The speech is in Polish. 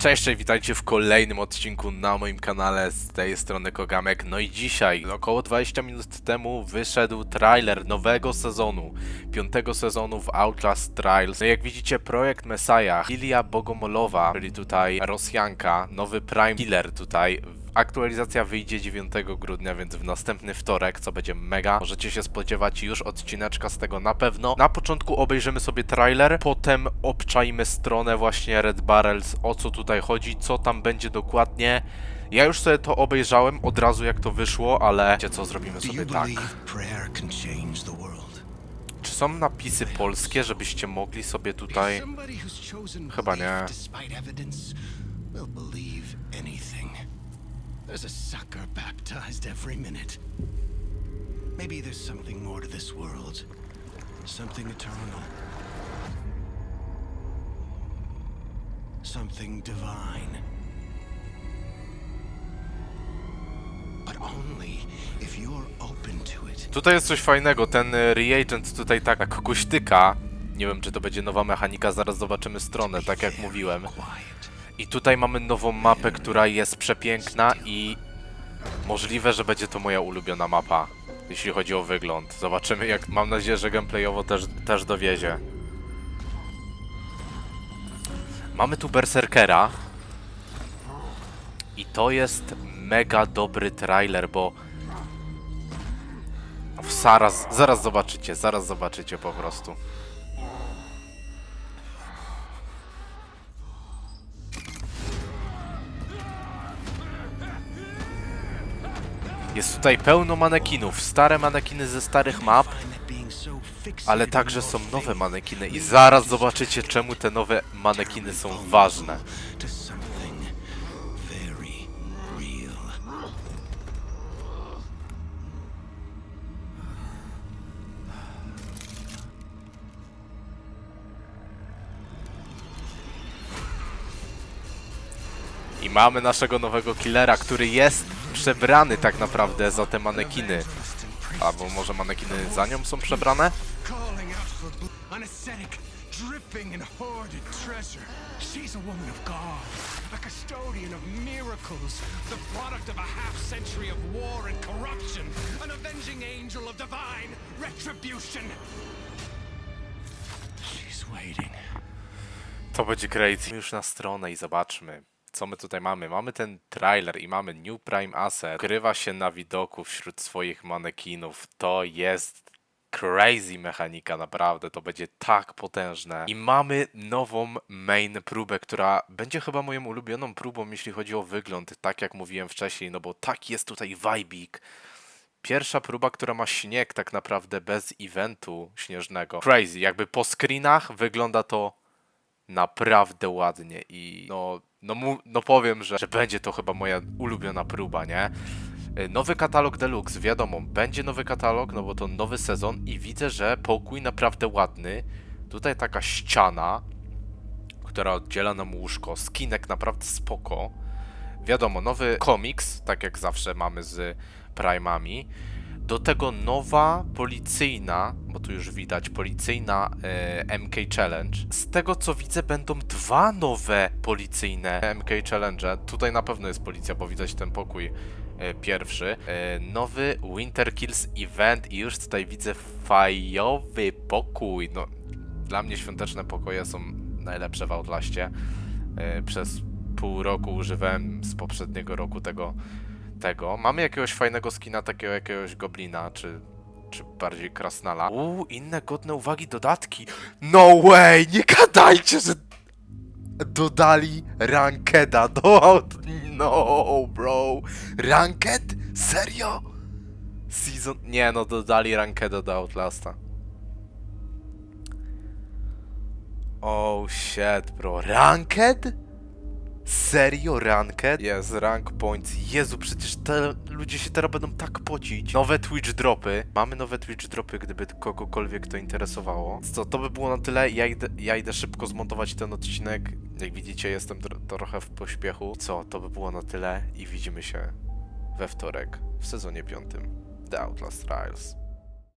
Cześć, cześć, witajcie w kolejnym odcinku na moim kanale z tej strony Kogamek. No i dzisiaj, około 20 minut temu wyszedł trailer nowego sezonu, piątego sezonu w Outlast Trials. No jak widzicie, projekt Messiah, Lilia Bogomolowa, czyli tutaj Rosjanka, nowy Prime Killer tutaj. Aktualizacja wyjdzie 9 grudnia, więc w następny wtorek, co będzie mega. Możecie się spodziewać już odcineczka z tego na pewno. Na początku obejrzymy sobie trailer, potem obczajmy stronę właśnie Red Barrels, o co tutaj chodzi, co tam będzie dokładnie. Ja już sobie to obejrzałem od razu jak to wyszło, ale wiecie co, zrobimy sobie tak. Czy są napisy polskie, żebyście mogli sobie tutaj... Chyba nie. There's a sucker baptized every minute. Maybe there's something more to this world. Something eternal. Something divine. But only if you're open to it. Tutaj jest coś fajnego, ten e, reagent tutaj tak jak kuśtyka. Nie wiem, czy to będzie nowa mechanika, zaraz zobaczymy stronę, tak jak mówiłem. Quiet. I tutaj mamy nową mapę, która jest przepiękna i możliwe, że będzie to moja ulubiona mapa, jeśli chodzi o wygląd. Zobaczymy, jak mam nadzieję, że gameplayowo też, też dowiezie. Mamy tu Berserkera i to jest mega dobry trailer, bo zaraz, zaraz zobaczycie, zaraz zobaczycie po prostu. Jest tutaj pełno manekinów, stare manekiny ze starych map, ale także są nowe manekiny i zaraz zobaczycie czemu te nowe manekiny są ważne. I mamy naszego nowego killera, który jest przebrany tak naprawdę za te manekiny. Albo może manekiny za nią są przebrane? Dripping in hoarded treasure. She's a woman of God, a custodian of miracles, the product of a half century of war and corruption, an avenging angel of divine retribution. She's waiting. To będzie crazy. Już na stronę i zobaczmy. Co my tutaj mamy? Mamy ten trailer i mamy New Prime Asset. Ukrywa się na widoku wśród swoich manekinów. To jest crazy mechanika, naprawdę. To będzie tak potężne. I mamy nową main próbę, która będzie chyba moją ulubioną próbą, jeśli chodzi o wygląd. Tak jak mówiłem wcześniej, no bo tak jest tutaj vibik. Pierwsza próba, która ma śnieg tak naprawdę bez eventu śnieżnego. Crazy, jakby po screenach wygląda to naprawdę ładnie i no, no, mu, no powiem, że, że będzie to chyba moja ulubiona próba, nie? Y, Nowy katalog Deluxe, wiadomo, będzie nowy katalog, no bo to nowy sezon i widzę, że pokój naprawdę ładny. Tutaj taka ściana, która oddziela nam łóżko, skinek naprawdę spoko. Wiadomo, nowy komiks, tak jak zawsze mamy z Primami. Do tego nowa policyjna, bo tu już widać, policyjna e, MK Challenge. Z tego co widzę, będą dwa nowe policyjne MK Challenge. Tutaj na pewno jest policja, bo widać ten pokój e, pierwszy. E, nowy Winter Kills Event i już tutaj widzę fajowy pokój. No, dla mnie świąteczne pokoje są najlepsze w Outlaście. E, Przez pół roku używałem z poprzedniego roku tego tego. Mamy jakiegoś fajnego skina, takiego jakiegoś goblina, czy, czy bardziej krasnala. Uuu, inne godne uwagi dodatki. No way! Nie gadajcie, że dodali rankeda do aut. No, bro. Ranked? Serio? Season... Nie, no dodali rankeda do Outlasta. Oh shit, bro. Ranked? Serio ranked? Jest, rank points. Jezu, przecież te ludzie się teraz będą tak pocić. Nowe Twitch dropy. Mamy nowe Twitch dropy, gdyby kogokolwiek to interesowało. Co, to by było na tyle. Ja idę, ja idę szybko zmontować ten odcinek. Jak widzicie, jestem tr- trochę w pośpiechu. Co, to by było na tyle i widzimy się we wtorek w sezonie piątym The Outlast Trials.